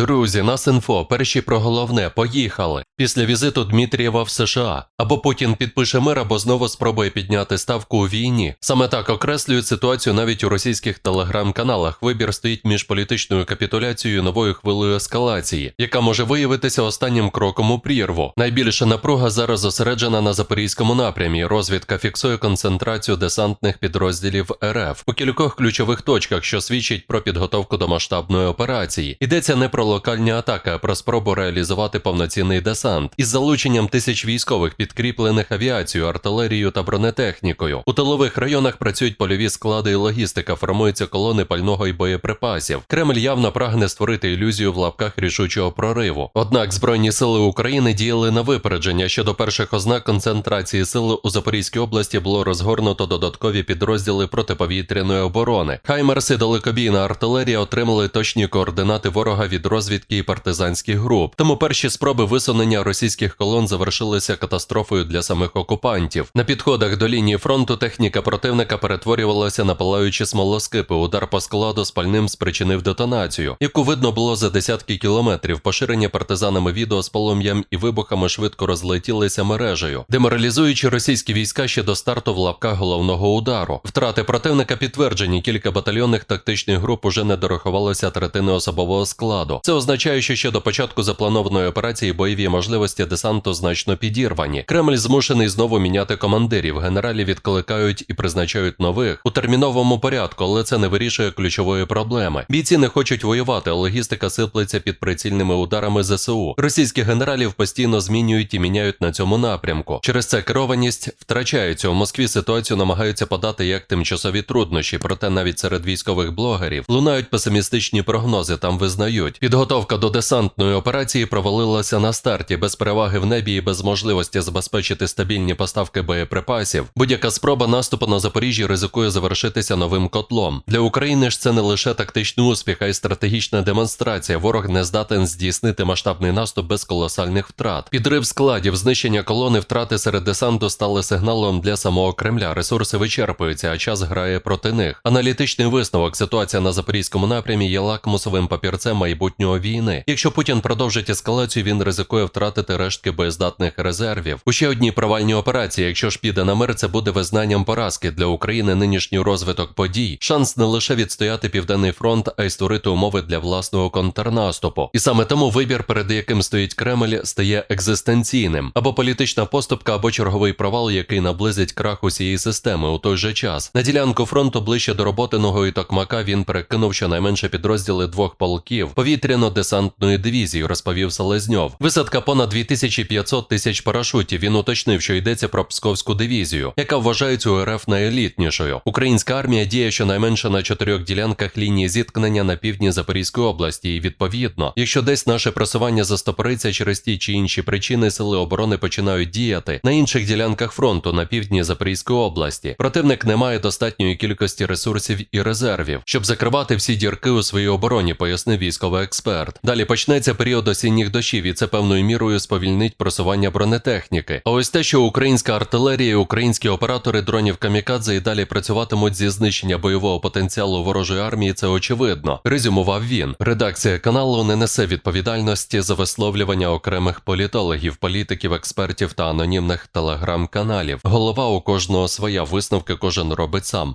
Друзі, нас інфо, перші про головне, поїхали. Після візиту Дмитрієва в США. Або Путін підпише мир, або знову спробує підняти ставку у війні. Саме так окреслюють ситуацію навіть у російських телеграм-каналах. Вибір стоїть між політичною капітуляцією і новою хвилею ескалації, яка може виявитися останнім кроком у прірву. Найбільша напруга зараз зосереджена на запорізькому напрямі. Розвідка фіксує концентрацію десантних підрозділів РФ у кількох ключових точках, що свідчить про підготовку до масштабної операції. Йдеться не про локальні атаки, про спробу реалізувати повноцінний десант із залученням тисяч військових, підкріплених авіацією, артилерією та бронетехнікою. У тилових районах працюють польові склади і логістика, формуються колони пального і боєприпасів. Кремль явно прагне створити ілюзію в лапках рішучого прориву. Однак збройні сили України діяли на випередження щодо перших ознак концентрації сили у Запорізькій області було розгорнуто додаткові підрозділи протиповітряної оборони. Хаймерси, далекобійна артилерія отримали точні координати ворога від розвідки і партизанських груп. Тому перші спроби висунення російських колон завершилися катастрофою для самих окупантів. На підходах до лінії фронту техніка противника перетворювалася на палаючі смолоскипи. Удар по складу спальним спричинив детонацію, яку видно було за десятки кілометрів. Поширення партизанами відео з полум'ям і вибухами швидко розлетілися мережею, деморалізуючи російські війська ще до старту в лапках головного удару. Втрати противника підтверджені. Кілька батальйонних тактичних груп уже не дорахувалося третини особового складу. Це означає, що ще до початку запланованої операції бойові можливості десанту значно підірвані. Кремль змушений знову міняти командирів. Генералів відкликають і призначають нових у терміновому порядку, але це не вирішує ключової проблеми. Бійці не хочуть воювати, логістика сиплеться під прицільними ударами ЗСУ. Російських генералів постійно змінюють і міняють на цьому напрямку. Через це керованість втрачається. У Москві ситуацію намагаються подати як тимчасові труднощі, проте навіть серед військових блогерів лунають песимістичні прогнози. Там визнають, підготовка до десантної операції провалилася на старті без переваги в небі і без можливості забезпечити стабільні поставки боєприпасів. Будь-яка спроба наступу на Запоріжжя ризикує завершитися новим котлом. Для України ж це не лише тактичний успіх, а й стратегічна демонстрація. Ворог не здатен здійснити масштабний наступ без колосальних втрат. Підрив складів, знищення колони, втрати серед десанту стали сигналом для самого Кремля. Ресурси вичерпуються, а час грає проти них. Аналітичний висновок ситуація на запорізькому напрямі є лакмусовим папірцем майбутнього війни. Якщо Путін продовжить ескалацію, він ризикує втратити рештки боєздатних резервів. У ще одній провальній операції, якщо ж піде на мир, це буде визнанням поразки для України. Нинішній розвиток подій, шанс не лише відстояти південний фронт, а й створити умови для власного контрнаступу. І саме тому вибір, перед яким стоїть Кремль, стає екзистенційним або політична поступка, або черговий провал, який наблизить крах усієї системи. У той же час на ділянку фронту ближче до роботиного і Токмака він перекинув щонайменше підрозділи двох полків повітряно-десантної дивізії, розповів Селезньов. Висадка понад 2500 тисяч парашутів. Він уточнив, що йдеться про Псковську дивізію, яка вважається у РФ найелітнішою. Українська армія діє щонайменше на чотирьох ділянках лінії зіткнення на півдні Запорізької області. І відповідно, якщо десь наше просування застопориться через ті чи інші причини, сили оборони починають діяти на інших ділянках фронту на півдні Запорізької області. Противник не має достатньої кількості ресурсів і резервів, щоб закривати всі дірки у своїй обороні, пояснив військовий експерт. Далі почнеться період осінніх дощів, і це певною мірою сповільнить просування бронетехніки. А ось те, що українська артилерія, і українські оператори дронів камікадзе і далі працюватимуть зі знищення бойового потенціалу ворожої армії, це очевидно. Резюмував він. Редакція каналу не несе відповідальності за висловлювання окремих політологів, політиків, експертів та анонімних телеграм-каналів. Голова у кожного своя висновки кожен робить сам.